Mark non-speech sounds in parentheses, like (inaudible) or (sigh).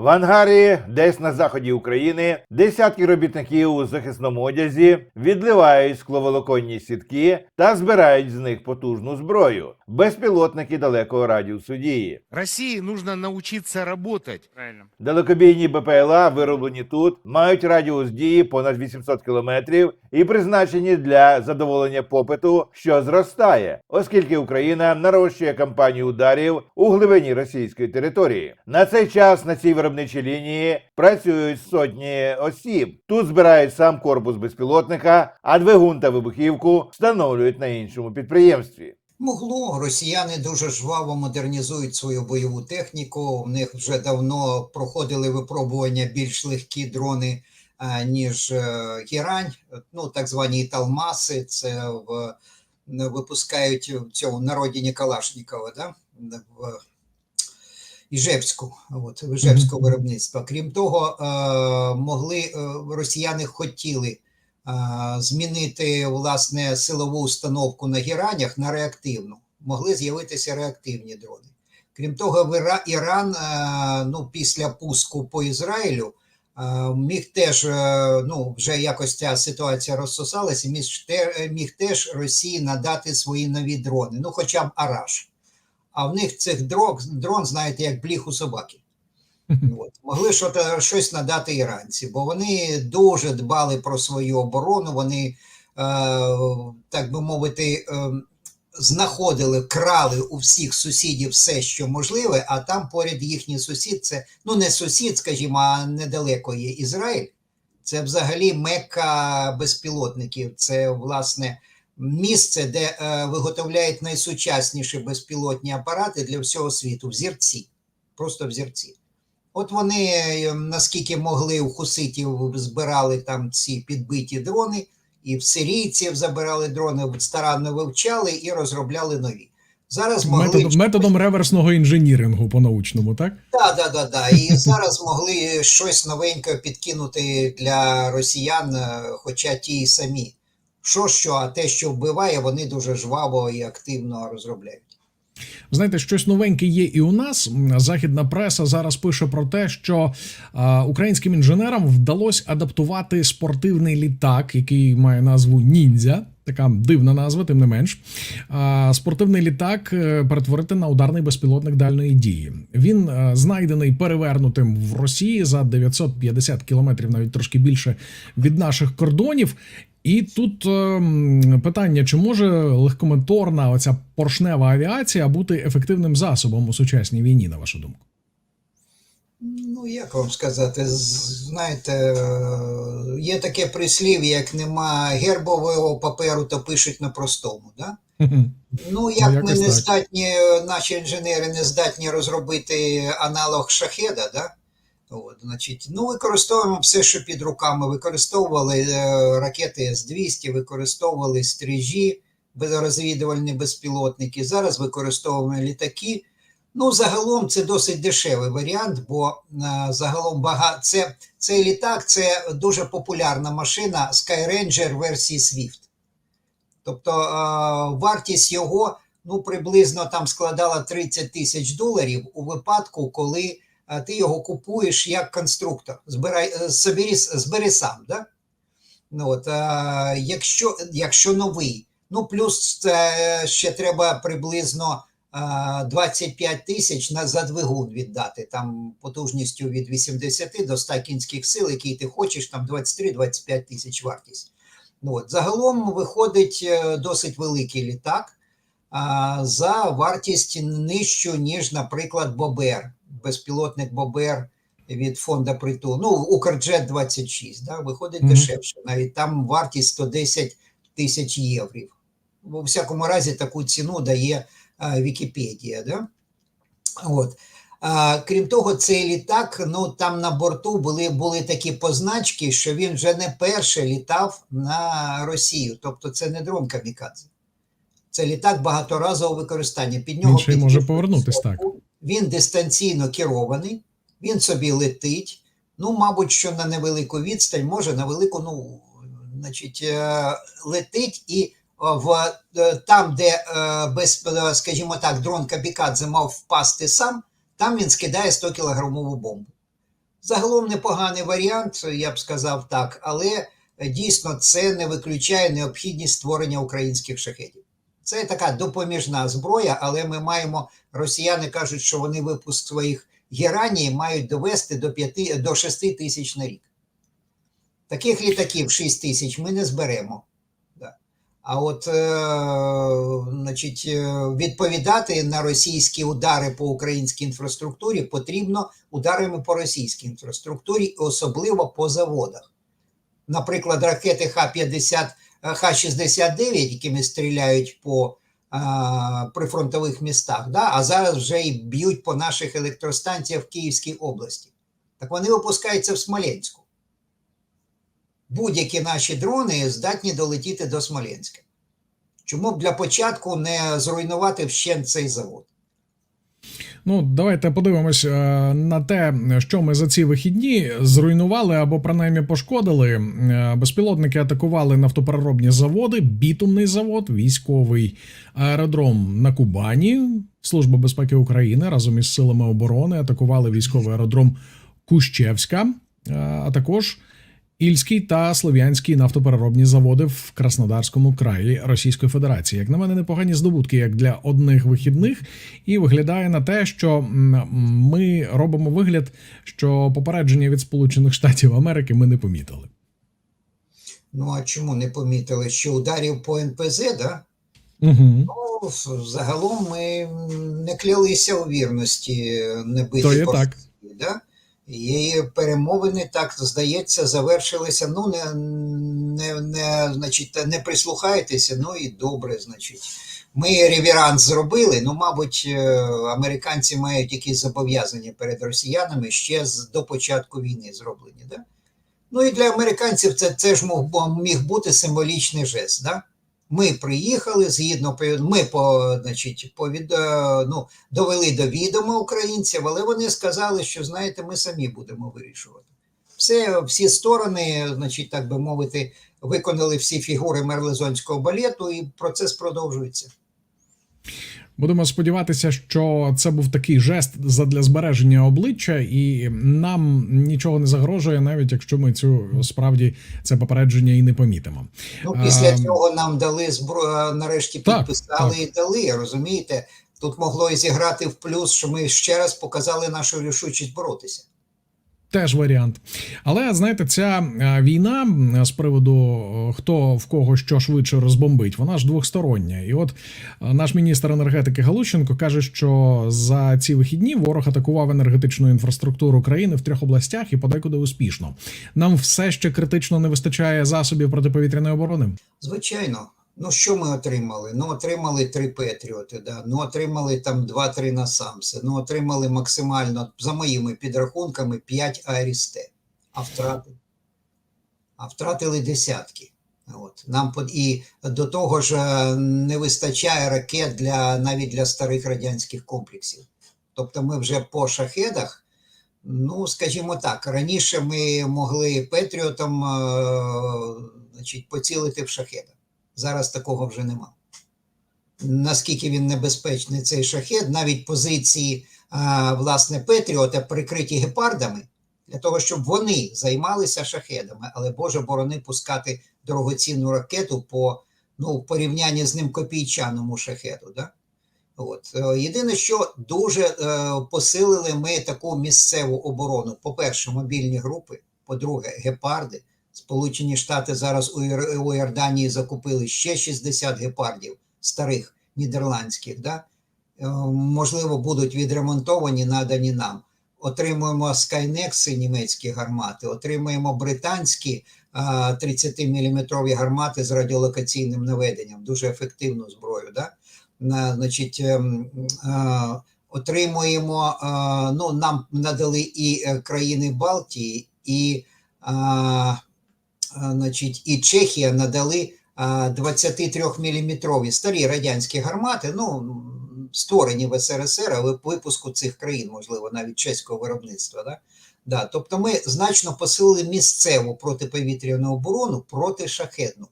В ангарі, десь на заході України, десятки робітників у захисному одязі відливають скловолоконні сітки та збирають з них потужну зброю, безпілотники далекого радіусу дії. России нужно научиться работать. Правильно. Далекобійні БПЛА, вироблені тут, мають радіус дії понад 800 кілометрів і призначені для задоволення попиту, що зростає, оскільки Україна нарощує кампанію ударів у глибині російської території. На цей час на цій виробничій лінії працюють сотні осіб. Тут збирають сам корпус безпілотника, а двигун та вибухівку встановлюють на іншому підприємстві. Могло росіяни дуже жваво модернізують свою бойову техніку. В них вже давно проходили випробування більш легкі дрони, ніж е, гірань. Ну так звані талмаси. Це в випускають в цьому народі Калашнікова, да? в Іжевську, от, Іжевського виробництва. Крім того, е, могли е, росіяни хотіли змінити власне силову установку на гіранях на реактивну. Могли з'явитися реактивні дрони. Крім того, Іран ну, після пуску по Ізраїлю міг теж, е, ну, вже якось ця ситуація розсосалася, міг теж Росії надати свої нові дрони, ну хоча б Араш. А в них цих дрон, дрон знаєте, як бліх у собаки. От. Могли щось надати іранці, бо вони дуже дбали про свою оборону, вони, е, так би мовити, е, знаходили, крали у всіх сусідів все, що можливе, а там поряд їхній сусід, це ну не сусід, скажімо, а недалеко є Ізраїль. Це взагалі мекка безпілотників. Це власне місце, де е, виготовляють найсучасніші безпілотні апарати для всього світу. Взірці, просто взірці. От вони е, наскільки могли у хуситів збирали там ці підбиті дрони, і в сирійців забирали дрони, старанно вивчали і розробляли нові. Зараз могли Методом, методом реверсного інженірингу по-научному, так? Да, да, да, да. І (laughs) зараз могли щось новеньке підкинути для росіян, е, хоча ті й самі. Що що, а те, що вбиває, вони дуже жваво і активно розробляють. Знаєте, щось новеньке є і у нас. Західна преса зараз пише про те, що а, українським інженерам вдалося адаптувати спортивний літак, який має назву Ніндзя. Така дивна назва, тим не менш. Спортивний літак е, перетворити на ударний безпілотник дальної дії. Він е, знайдений перевернутим в Росії за 950 кілометрів, навіть трошки більше від наших кордонів. І тут е, питання: чи може легкомоторна оця поршнева авіація бути ефективним засобом у сучасній війні, на вашу думку? Ну, як вам сказати, знаєте, е, є таке прислів'я, як нема гербового паперу, то пишуть на простому. Да? Хе-хе. (laughs) Ну, як ми не здатні, наші інженери не здатні розробити аналог шахеда, да? От, значить, ну, використовуємо все, що під руками. Використовували е, ракети С-200, використовували стрижі, безрозвідувальні безпілотники. Зараз використовуємо літаки. Ну, загалом це досить дешевий варіант, бо е, загалом бага... це, цей літак це дуже популярна машина Skyranger версії Swift. Тобто е, вартість його ну, приблизно там складала 30 тисяч доларів у випадку, коли ти його купуєш як конструктор. Збирай, е, собері, збери сам. Да? Ну, от, е, якщо, якщо новий, ну плюс це ще треба приблизно е, 25 тисяч на за двигун віддати, там потужністю від 80 до 100 кінських сил, який ти хочеш, там 23-25 тисяч вартість. Ну, от, загалом виходить е, досить великий літак а, за вартість нижчу, ніж, наприклад, Бобер, безпілотник Бобер від фонду притул. Ну, Укрджет 26, да, виходить Мгм. дешевше. Навіть там вартість 110 тисяч євро. У всякому разі, таку ціну дає а, Вікіпедія. Да? От. А, крім того, цей літак, ну там на борту були, були такі позначки, що він вже не перше літав на Росію. Тобто це не дрон камікадзе. Це літак багаторазового використання. Під нього Він ще може повернутись, так. Він дистанційно керований, він собі летить. Ну, мабуть, що на невелику відстань, може на велику, ну, значить, е, летить і е, в, е, там, де без, скажімо так, дрон Камікадзе мав впасти сам, там він скидає 100 кілограмову бомбу. Загалом непоганий варіант, я б сказав так, але дійсно це не виключає необхідність створення українських шахедів. Це така допоміжна зброя, але ми маємо, росіяни кажуть, що вони випуск своїх гераній мають довести до, 5, до 6 тисяч на рік. Таких літаків 6 тисяч ми не зберемо. А от е, значить, е, відповідати на російські удари по українській інфраструктурі потрібно ударами по російській інфраструктурі, особливо по заводах. Наприклад, ракети Х-50, Х-69, якими стріляють по прифронтових містах, да? а зараз вже і б'ють по наших електростанціях в Київській області. Так вони випускаються в Смоленську. Будь-які наші дрони здатні долетіти до Смоленська. Чому б для початку не зруйнувати вщент цей завод? Ну, давайте подивимось е, на те, що ми за ці вихідні зруйнували або принаймні пошкодили. Е, Безпілотники атакували нафтопереробні заводи, бітумний завод, військовий аеродром на Кубані. Служба безпеки України разом із силами оборони атакували військовий аеродром Кущевська, е, а також Ільський та Слов'янський нафтопереробні заводи в Краснодарському краї Російської Федерації. Як на мене, непогані здобутки як для одних вихідних, і виглядає на те, що ми робимо вигляд, що попередження від Сполучених Штатів Америки ми не помітили. Ну а чому не помітили, що ударів по НПЗ, да? Угу. Ну, загалом ми не клялися у вірності не бити То є по так. Да? І перемовини, так здається, завершилися. Ну, не, не, не, значить, не прислухайтеся, ну і добре, значить. Ми реверанс зробили. Ну, мабуть, е, американці мають якісь зобов'язання перед росіянами ще з, до початку війни зроблені. Да? Ну і для американців це, це ж мог, міг бути символічний жест. Да? Ми приїхали згідно ми по, значить, повід, е, ну, довели до відома українців, але вони сказали, що знаєте, ми самі будемо вирішувати. Все, всі сторони, значить, так би мовити, виконали всі фігури мерлезонського балету, і процес продовжується. Будемо сподіватися, що це був такий жест задля збереження обличчя, і нам нічого не загрожує, навіть якщо ми цю справді це попередження і не помітимо. Ну, після А, цього нам дали зброю, нарешті Так, підписали так. і дали, розумієте? Тут могло і зіграти в плюс, що ми ще раз показали нашу рішучість боротися. Теж варіант. Але знаєте, ця е, війна з приводу е, хто в кого що швидше розбомбить, вона ж двохстороння. І от е, наш міністр енергетики Галущенко каже, що за ці вихідні ворог атакував енергетичну інфраструктуру країни в трьох областях і подекуди успішно. Нам все ще критично не вистачає засобів протиповітряної оборони. Звичайно. Ну, що ми отримали? Ну, отримали три Петріоти, да. ну отримали там два-три насамси, ну отримали максимально, за моїми підрахунками, 5 Арісте. А втрати? А втратили десятки. От. Нам і до того ж е, не вистачає ракет для навіть для старих радянських комплексів. Тобто ми вже по шахедах, ну скажімо так, раніше ми могли Петріотом е, значить, поцілити в шахедах. Зараз такого вже нема. Наскільки він небезпечний цей шахет, навіть позиції а, власне Петріота прикриті гепардами, для того, щоб вони займалися шахедами, але Боже борони пускати дорогоцінну ракету по ну, порівнянні з ним копійчаному шахеду. Да? От. Е, Єдине, що дуже е, посилили ми таку місцеву оборону. По-перше, мобільні групи, по-друге, гепарди. Сполучені Штати зараз у, Йорданії закупили ще 60 гепардів старих нідерландських. Да? Е, Можливо, будуть відремонтовані, надані нам. Отримуємо Скайнекси німецькі гармати, отримуємо британські 30-мм гармати з радіолокаційним наведенням, дуже ефективну зброю. Да? Значить, ем, отримуємо, ну, нам надали і е, країни Балтії, і значить, і Чехія надали 23-мм старі радянські гармати, ну, створені в СРСР, але випуску цих країн, можливо, навіть чеського виробництва. Да? Да, тобто ми значно посилили місцеву протиповітряну оборону проти шахетну.